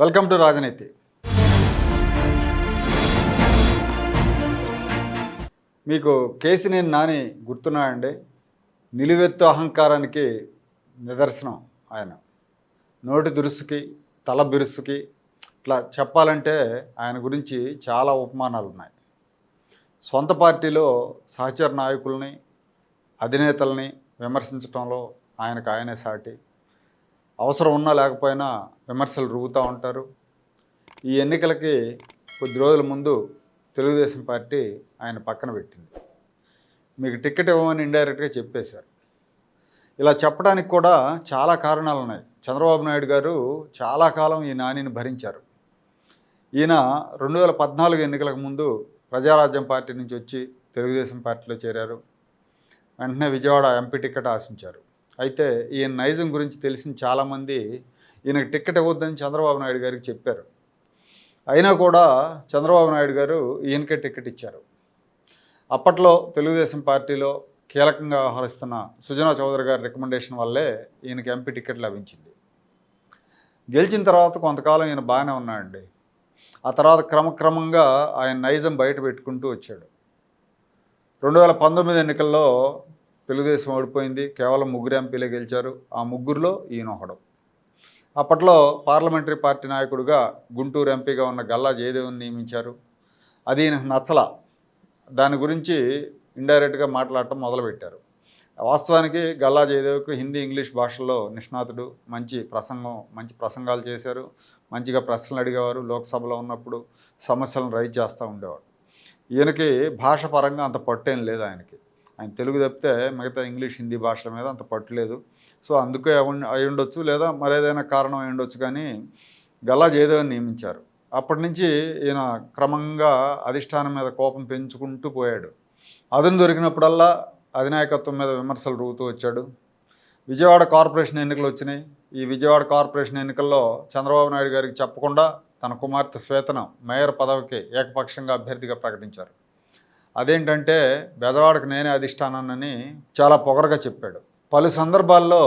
Welcome to రాజనీతి. మీకు కేసినేని నాని గుర్తున్నాయండి. నిలువెత్తు అహంకారానికి నిదర్శనం ఆయన. నోటి దురుసుకి తల బిరుసుకి ఇట్లా చెప్పాలంటే ఆయన గురించి చాలా ఉపమానాలు ఉన్నాయి సొంత పార్టీలో సహచర నాయకుల్ని అధినేతల్ని విమర్శించడంలో ఆయనకు ఆయనే సాటి. అవసరం ఉన్నా లేకపోయినా విమర్శలు రుగుతూ ఉంటారు. ఈ ఎన్నికలకి కొద్ది రోజుల ముందు తెలుగుదేశం పార్టీ ఆయన పక్కన పెట్టింది. మీకు టికెట్ ఇవ్వమని ఇండైరెక్ట్గా చెప్పేశారు. ఇలా చెప్పడానికి కూడా చాలా కారణాలు ఉన్నాయి. చంద్రబాబు నాయుడు గారు చాలా కాలం ఈ నానిని భరించారు. ఈయన రెండు వేల పద్నాలుగు ఎన్నికలకు ముందు ప్రజారాజ్యం పార్టీ నుంచి వచ్చి తెలుగుదేశం పార్టీలో చేరారు. వెంటనే విజయవాడ ఎంపీ టికెట్ ఆశించారు. అయితే ఈయన నైజం గురించి తెలిసిన చాలామంది ఈయనకు టిక్కెట్ ఇవ్వద్దని చంద్రబాబు నాయుడు గారికి చెప్పారు. అయినా కూడా చంద్రబాబు నాయుడు గారు ఈయనకే టికెట్ ఇచ్చారు. అప్పట్లో తెలుగుదేశం పార్టీలో కీలకంగా వ్యవహరిస్తున్న సుజనా చౌదరి గారి రికమెండేషన్ వల్లే ఈయనకి ఎంపీ టికెట్ లభించింది. గెలిచిన తర్వాత కొంతకాలం ఈయన బాగానే ఉన్నాడండి. ఆ తర్వాత క్రమక్రమంగా ఆయన నైజం బయట పెట్టుకుంటూ వచ్చాడు. రెండు వేల పంతొమ్మిది ఎన్నికల్లో తెలుగుదేశం ఓడిపోయింది. కేవలం ముగ్గురు ఎంపీలే గెలిచారు. ఆ ముగ్గురులో ఈయన ఒకడు. అప్పట్లో పార్లమెంటరీ పార్టీ నాయకుడిగా గుంటూరు ఎంపీగా ఉన్న గల్లా జయదేవ్ని నియమించారు. అది ఈయనకు నచ్చల. దాని గురించి ఇండైరెక్ట్గా మాట్లాడటం మొదలుపెట్టారు. వాస్తవానికి గల్లా జయదేవ్కు హిందీ ఇంగ్లీష్ భాషల్లో నిష్ణాతుడు మంచి ప్రసంగం మంచి ప్రసంగాలు చేశారు. మంచిగా ప్రశ్నలు అడిగేవారు. లోక్సభలో ఉన్నప్పుడు సమస్యలను రైజ్ చేస్తూ ఉండేవాడు. ఈయనకి భాష పరంగా అంత పట్టేం లేదు ఆయనకి. ఆయన తెలుగు తప్పితే మిగతా ఇంగ్లీష్ హిందీ భాషల మీద అంత పట్టలేదు సో అందుకే అయి- ఉండొచ్చు లేదా మరేదైనా కారణం అయి ఉండొచ్చు కానీ గల్లా జయదేవ్ని నియమించారు. అప్పటి నుంచి ఈయన క్రమంగా అధిష్టానం మీద కోపం పెంచుకుంటూ పోయాడు. అదును దొరికినప్పుడల్లా అధినాయకత్వం మీద విమర్శలు రూగుతూ వచ్చాడు. విజయవాడ కార్పొరేషన్ ఎన్నికలు వచ్చినాయి. ఈ విజయవాడ కార్పొరేషన్ ఎన్నికల్లో చంద్రబాబు నాయుడు గారికి చెప్పకుండా తన కుమార్తె శ్వేతను మేయర్ పదవికి ఏకపక్షంగా అభ్యర్థిగా ప్రకటించారు. అదేంటంటే బెదవాడకు నేనే అధిష్టానానని చాలా పొగరగా చెప్పాడు. పలు సందర్భాల్లో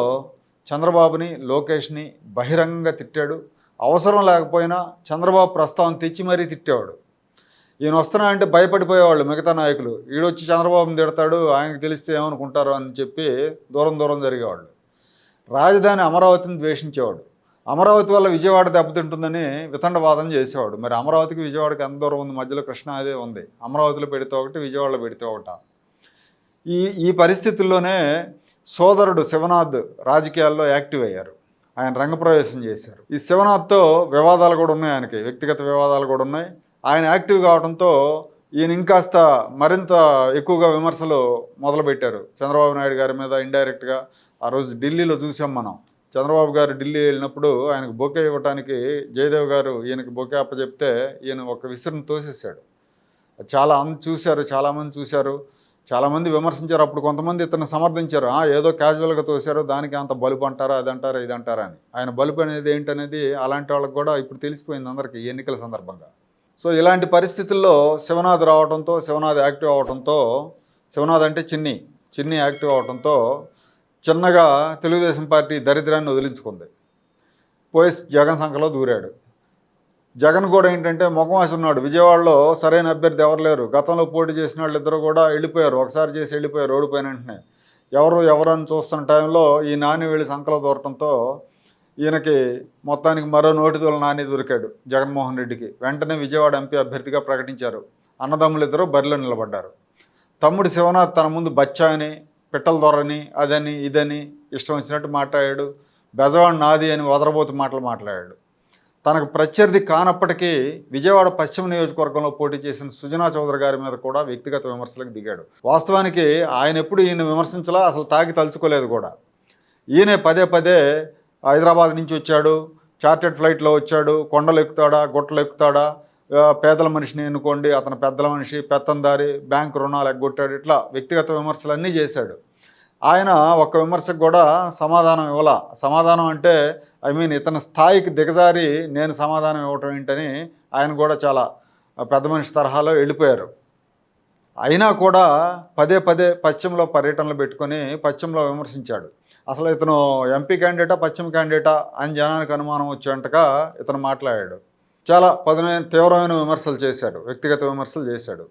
చంద్రబాబుని లోకేష్ని బహిరంగంగా తిట్టాడు. అవసరం లేకపోయినా చంద్రబాబు ప్రస్తావన తెచ్చి మరీ తిట్టేవాడు. ఈయన వస్తున్నా అంటే భయపడిపోయేవాళ్ళు మిగతా నాయకులు. ఈడొచ్చి చంద్రబాబుని తిడతాడు ఆయనకు తెలిస్తే ఏమనుకుంటారు అని చెప్పి దూరం దూరం జరిగేవాళ్ళు. రాజధాని అమరావతిని ద్వేషించేవాడు. అమరావతి వల్ల విజయవాడ దెబ్బతింటుందని వితండవాదం చేసేవాడు. మరి అమరావతికి విజయవాడకి ఎంత దూరం ఉంది? మధ్యలో కృష్ణా అదే ఉంది. అమరావతిలో పెడితే ఒకటి విజయవాడలో పెడితే ఒకట. ఈ ఈ పరిస్థితుల్లోనే సోదరుడు శివనాథ్ రాజకీయాల్లో యాక్టివ్ అయ్యారు. ఆయన రంగప్రవేశం చేశారు. ఈ శివనాథ్తో వివాదాలు కూడా ఉన్నాయి ఆయనకి. వ్యక్తిగత వివాదాలు కూడా ఉన్నాయి. ఆయన యాక్టివ్ కావడంతో ఈయన ఇంకాస్త మరింత ఎక్కువగా విమర్శలు మొదలుపెట్టారు. చంద్రబాబు నాయుడు గారి మీద ఇండైరెక్ట్గా ఆ రోజు ఢిల్లీలో చూసాం మనం. చంద్రబాబు గారు ఢిల్లీ వెళ్ళినప్పుడు ఆయనకు బొకే ఇవ్వడానికి జయదేవ్ గారు ఈయనకి బొకే అప్పచెప్తే ఈయన ఒక విసురును తోసేసాడు చాలా అంది చూశారు చాలామంది చూశారు చాలామంది విమర్శించారు. అప్పుడు కొంతమంది ఇతను సమర్థించారు. ఏదో క్యాజువల్గా తోశారు దానికి అంత బలుపు అంటారా అది అంటారా ఇది అంటారా అని. ఆయన బలుపు అనేది ఏంటనేది అలాంటి వాళ్ళకి కూడా ఇప్పుడు తెలిసిపోయింది అందరికీ ఎన్నికల సందర్భంగా. సో ఇలాంటి పరిస్థితుల్లో శివనాథ్ రావడంతో శివనాథ్ యాక్టివ్ అవడంతో శివనాథ్ అంటే చిన్ని చిన్ని యాక్టివ్ అవడంతో చిన్నగా తెలుగుదేశం పార్టీ దరిద్రాన్ని వదిలించుకుంది. పోయి జగన్ సంఖలో దూరాడు. జగన్ కూడా ఏంటంటే ముఖం వేసి ఉన్నాడు విజయవాడలో సరైన అభ్యర్థి ఎవరు లేరు. గతంలో పోటీ చేసిన వాళ్ళు ఇద్దరు కూడా వెళ్ళిపోయారు. ఒకసారి చేసి వెళ్ళిపోయారు ఓడిపోయిన వెంటనే ఎవరు ఎవరని చూస్తున్న టైంలో ఈ నాని వెళ్ళి సంఖలు దూరటంతో ఈయనకి మొత్తానికి మరో నోటిదోల నాని దొరికాడు జగన్మోహన్ రెడ్డికి. వెంటనే విజయవాడ ఎంపీ అభ్యర్థిగా ప్రకటించారు. అన్నదమ్ములు ఇద్దరు బరిలో నిలబడ్డారు. తమ్ముడు శివనాథ్ తన ముందు బచ్చా అని పిట్టల దొరని అదని ఇదని ఇష్టం వచ్చినట్టు మాట్లాడాడు. బెజవాడ నాది అని వదరబోతు మాటలు మాట్లాడాడు. తనకు ప్రత్యర్థి కానప్పటికీ విజయవాడ పశ్చిమ నియోజకవర్గంలో పోటీ చేసిన సుజనా చౌదరి గారి మీద కూడా వ్యక్తిగత విమర్శలకు దిగాడు. వాస్తవానికి ఆయన ఎప్పుడు ఈయన విమర్శించలా అసలు తాగి తలుచుకోలేదు కూడా. ఈయనే పదే పదే హైదరాబాద్ నుంచి వచ్చాడు చార్టెడ్ ఫ్లైట్లో వచ్చాడు కొండలు ఎక్కుతాడా గుట్టలు ఎక్కుతాడా పేదల మనిషిని ఎన్నుకోండి అతను పెద్దల మనిషి పెత్తందారి బ్యాంకు రుణాలు ఎగ్గొట్టాడు ఇట్లా వ్యక్తిగత విమర్శలన్నీ చేశాడు. ఆయన ఒక్క విమర్శకు కూడా సమాధానం ఇవ్వాల. సమాధానం అంటే ఐ మీన్ ఇతని స్థాయికి దిగజారి నేను సమాధానం ఇవ్వటం ఏంటని ఆయన కూడా చాలా పెద్ద మనిషి తరహాలో వెళ్ళిపోయారు. అయినా కూడా పదే పదే పశ్చిమలో పర్యటనలు పెట్టుకొని పశ్చిమలో విమర్శించాడు. అసలు ఇతను ఎంపీ క్యాండిడేటా పశ్చిమ క్యాండిడేటా అని జనానికి అనుమానం వచ్చేంతగా ఇతను మాట్లాడాడు. చాలా పదమైన తీవ్రమైన విమర్శలు చేశాడు వ్యక్తిగత విమర్శలు చేశాడు.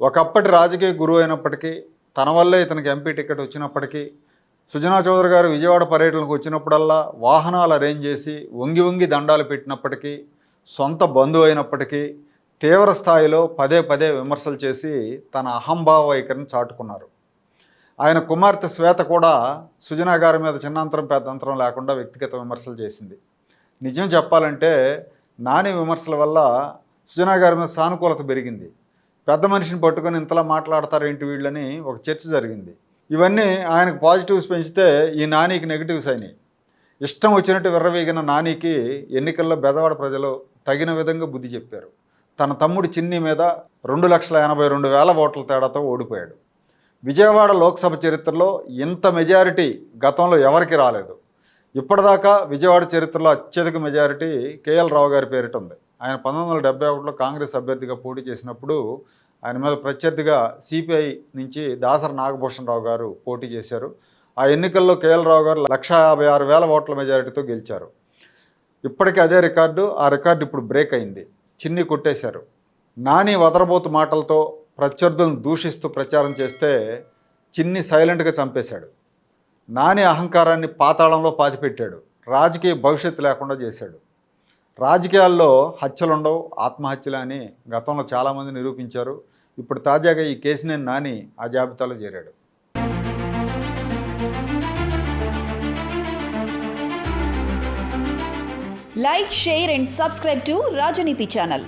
ఒకప్పటి రాజకీయ గురువు అయినప్పటికీ తన వల్లే ఇతనికి ఎంపీ టికెట్ వచ్చినప్పటికీ సుజనా చౌదరి గారు విజయవాడ పర్యటనకు వచ్చినప్పుడల్లా వాహనాలు అరేంజ్ చేసి వంగి వంగి దండాలు పెట్టినప్పటికీ సొంత బంధువు అయినప్పటికీ తీవ్ర స్థాయిలో పదే పదే విమర్శలు చేసి తన అహంభావ వైఖరిని చాటుకున్నారు. ఆయన కుమార్తె శ్వేత కూడా సుజనా గారి మీద చిన్నంతరం పెద్దంతరం లేకుండా వ్యక్తిగత విమర్శలు చేసింది. నిజం చెప్పాలంటే నాని విమర్శల వల్ల సుజనా గారి మీద సానుకూలత పెరిగింది. పెద్ద మనిషిని పట్టుకొని ఇంతలా మాట్లాడతారు ఏంటి వీళ్ళని ఒక చర్చ జరిగింది. ఇవన్నీ ఆయనకు పాజిటివ్స్ పెంచితే ఈ నానికి నెగిటివ్స్ అయినాయి. ఇష్టం వచ్చినట్టు విర్రవీగిన నానికి ఎన్నికల్లో బెదవాడ ప్రజలు తగిన విధంగా బుద్ధి చెప్పారు. తన తమ్ముడు చిన్ని మీద రెండు లక్షల ఎనభై రెండు వేల ఓట్ల తేడాతో ఓడిపోయాడు. విజయవాడ లోక్సభ చరిత్రలో ఇంత మెజారిటీ గతంలో ఎవరికి రాలేదు. ఇప్పటిదాకా విజయవాడ చరిత్రలో అత్యధిక మెజారిటీ కేఎల్ రావు గారి పేరిట ఉంది. ఆయన పంతొమ్మిది వందల డెబ్బై ఒకటిలో కాంగ్రెస్ అభ్యర్థిగా పోటీ చేసినప్పుడు ఆయన మీద ప్రత్యర్థిగా సిపిఐ నుంచి దాసరి నాగభూషణ్ రావు గారు పోటీ చేశారు. ఆ ఎన్నికల్లో కేఎల్ రావు గారు లక్ష యాభై ఆరు వేల ఓట్ల మెజారిటీతో గెలిచారు. ఇప్పటికీ అదే రికార్డు ఆ రికార్డు ఇప్పుడు బ్రేక్ అయింది. చిన్ని కొట్టేశారు. నాని వదరబోతు మాటలతో ప్రత్యర్థులను దూషిస్తూ ప్రచారం చేస్తే చిన్ని సైలెంట్గా చంపేశాడు. నాని అహంకారాన్ని పాతాళంలో పాతిపెట్టాడు. రాజకీయ భవిష్యత్తు లేకుండా చేశాడు. రాజకీయాల్లో హత్యలు ఉండవు ఆత్మహత్యలు అని గతంలో చాలామంది నిరూపించారు. ఇప్పుడు తాజాగా ఈ కేసుని నాని ఆ జాబితాలో చేరాడు. Like share and subscribe to Rajneeti channel.